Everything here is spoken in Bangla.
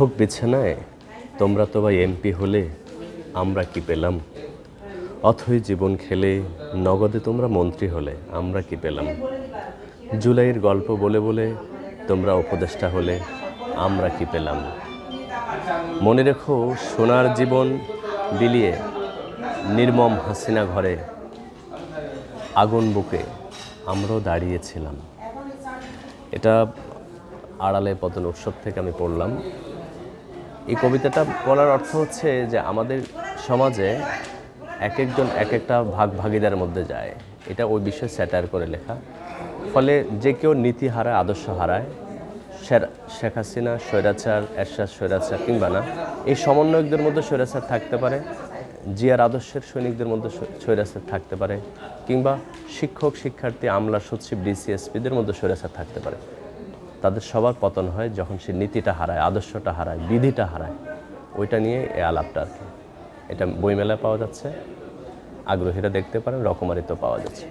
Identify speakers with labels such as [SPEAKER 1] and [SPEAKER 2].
[SPEAKER 1] বৈঠক বিছানায়, তোমরা তো ভাই এমপি হলে আমরা কি পেলাম? অথই জীবন খেলে নগদে তোমরা মন্ত্রী হলে আমরা কি পেলাম? জুলাইয়ের গল্প বলে বলে তোমরা উপদেষ্টা হলে আমরা কি পেলাম? মনে রেখো, সোনার জীবন বিলিয়ে নির্মম হাসিনা ঘরে আগুন বুকে আমরাও দাঁড়িয়েছিলাম। এটা আড়ালে পতন উৎসব থেকে আমি পড়লাম। এই কবিতাটা বলার অর্থ হচ্ছে যে আমাদের সমাজে এক একজন এক একটা ভাগ ভাগিদার মধ্যে যায়। এটা ওই বিষয়ে স্যাটার করে লেখা। ফলে যে কেউ নীতি হারায়, আদর্শ হারায় শেখ হাসিনা, স্বৈরাচার, এরশাদ স্বৈরাচার কিংবা না, এই সমন্বয়কদের মধ্যে স্বৈরাচার থাকতে পারে, জিয়ার আদর্শের সৈনিকদের মধ্যে স্বৈ- স্বৈরাচার থাকতে পারে, কিংবা শিক্ষক, শিক্ষার্থী, আমলা, সচিব, ডিসিএসপিদের মধ্যে স্বৈরাচার থাকতে পারে। তাদের সবার পতন হয় যখন সে নীতিটা হারায়, আদর্শটা হারায়, বিধিটা হারায়। ওইটা নিয়ে এ আলাপটা আর কি। এটা বইমেলায় পাওয়া যাচ্ছে। আগ্রহীরা দেখতে পারেন, রকমারিত পাওয়া যাচ্ছে।